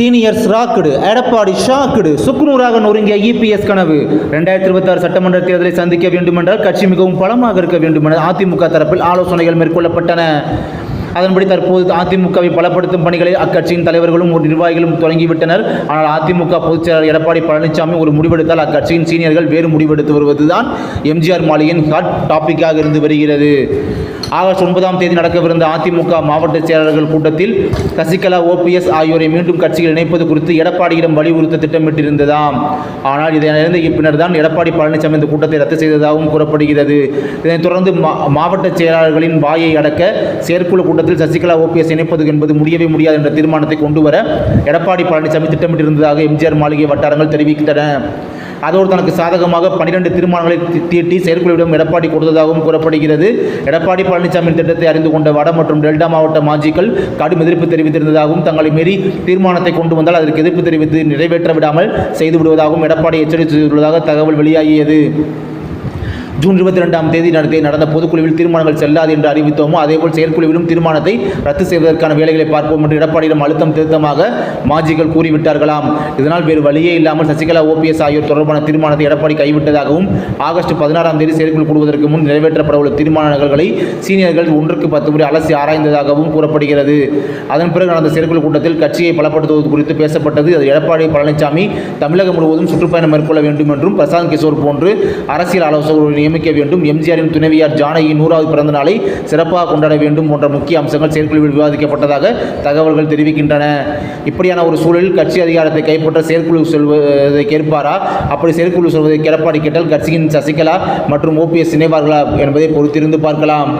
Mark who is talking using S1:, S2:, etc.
S1: Seniors ராக்குடு எடப்பாடி ஷாக்குடு சுக்குநூறாக நொறுங்கிய இபிஎஸ் கனவு. ரெண்டாயிரத்தி இருபத்தாறு சட்டமன்ற தேர்தலை சந்திக்க வேண்டுமென்றால் கட்சி மிகவும் பலமாக இருக்க வேண்டும் என அதிமுக தரப்பில் ஆலோசனைகள் மேற்கொள்ளப்பட்டன. அதன்படி தற்போது அதிமுகவை பலப்படுத்தும் பணிகளை அக்கட்சியின் தலைவர்களும் ஒரு நிர்வாகிகளும் தொடங்கிவிட்டனர். ஆனால் அதிமுக பொதுச்செயலர் எடப்பாடி பழனிசாமி ஒரு முடிவெடுத்தால் அக்கட்சியின் சீனியர்கள் வேறு முடிவெடுத்து வருவதுதான் எம்ஜிஆர் மாளிகையின் ஹாட் டாபிக்காக இருந்து வருகிறது. ஆகஸ்ட் ஒன்பதாம் தேதி நடக்கவிருந்த அதிமுக மாவட்ட செயலாளர்கள் கூட்டத்தில் சசிகலா ஓபிஎஸ் ஆகியோரை மீண்டும் கட்சியில் இணைப்பது குறித்து எடப்பாடியிடம் வலியுறுத்த திட்டமிட்டிருந்ததாம். ஆனால் இதை அறிந்த பின்னர் தான் எடப்பாடி பழனிசாமி இந்த கூட்டத்தை ரத்து செய்ததாகவும் கூறப்படுகிறது. இதனைத் தொடர்ந்து மா- மாவட்ட செயலாளர்களின் வாயை அடக்க செயற்குழு கூட்டத்தில் சசிகலா ஓபிஎஸ் இணைப்பது என்பது முடியவே முடியாது என்ற தீர்மானத்தை கொண்டு வர எடப்பாடி பழனிசாமி திட்டமிட்டிருந்ததாக எம்ஜிஆர் மாளிகை வட்டாரங்கள் தெரிவிக்கின்றன. அதோடு தனக்கு சாதகமாக பன்னிரண்டு தீர்மானங்களை தீட்டி செயற்குழுவிடம் எடப்பாடி கொடுத்ததாகவும் கூறப்படுகிறது. எடப்பாடி பழனிசாமி திட்டத்தை அறிந்து கொண்ட வட மற்றும் டெல்டா மாவட்ட மாஜிக்கள் கடும் எதிர்ப்பு தெரிவித்திருந்ததாகவும் தங்களை மீறி தீர்மானத்தை கொண்டு வந்தால் அதற்கு எதிர்ப்பு தெரிவித்து நிறைவேற்ற விடாமல் செய்து விடுவதாகவும் எடப்பாடி எச்சரித்துள்ளதாக தகவல் வெளியாகியது. ஜூன் இருபத்தி ரெண்டாம் தேதி நடத்திய நடந்த பொதுக்குழுவில் தீர்மானங்கள் செல்லாது என்று அறிவித்தோமோ அதேபோல் செயற்குழுவிலும் தீர்மானத்தை ரத்து செய்வதற்கான வேலைகளை பார்ப்போம் என்று எடப்பாடியிடம் அழுத்தம் திருத்தமாக மாஜிகள் கூறிவிட்டார்களாம். இதனால் வேறு வழியே இல்லாமல் சசிகலா ஓபிஎஸ் ஆகியோர் தொடர்பான தீர்மானத்தை எடப்பாடி கைவிட்டதாகவும் ஆகஸ்ட் பதினாறாம் தேதி செயற்குழு கூடுவதற்கு முன் நிறைவேற்றப்பட உள்ள தீர்மானங்களை சீனியர்கள் ஒன்றுக்கு பத்து முறை அலசி ஆராய்ந்ததாகவும் கூறப்படுகிறது. அதன் பிறகு நடந்த செயற்குழு கூட்டத்தில் கட்சியை பலப்படுத்துவது குறித்து பேசப்பட்டது. அது எடப்பாடி பழனிசாமி தமிழகம் முழுவதும் சுற்றுப்பயணம் மேற்கொள்ள வேண்டும் என்றும் பிரசாந்த் கிஷோர் போன்று அரசியல் ஆலோசகர்களை நியமிக்க வேண்டும். எம்ஜிஆரின் துணைவியார் ஜானகியின் நூறாவது பிறந்த நாளை சிறப்பாக கொண்டாட வேண்டும் போன்ற முக்கிய அம்சங்கள் செயற்குழுவில் விவாதிக்கப்பட்டதாக தகவல்கள் தெரிவிக்கின்றன. இப்படியான ஒரு சூழலில் கட்சி அதிகாரத்தை கைப்பற்ற செயற்குழு சொல்வதை கேட்பாரா அப்படி செயற்குழு சொல்வதை எடப்பாடி கேட்டால் கட்சியின் சசிகலா மற்றும் ஓபிஎஸ் இணைவார்களா என்பதை பொறுத்திருந்து பார்க்கலாம்.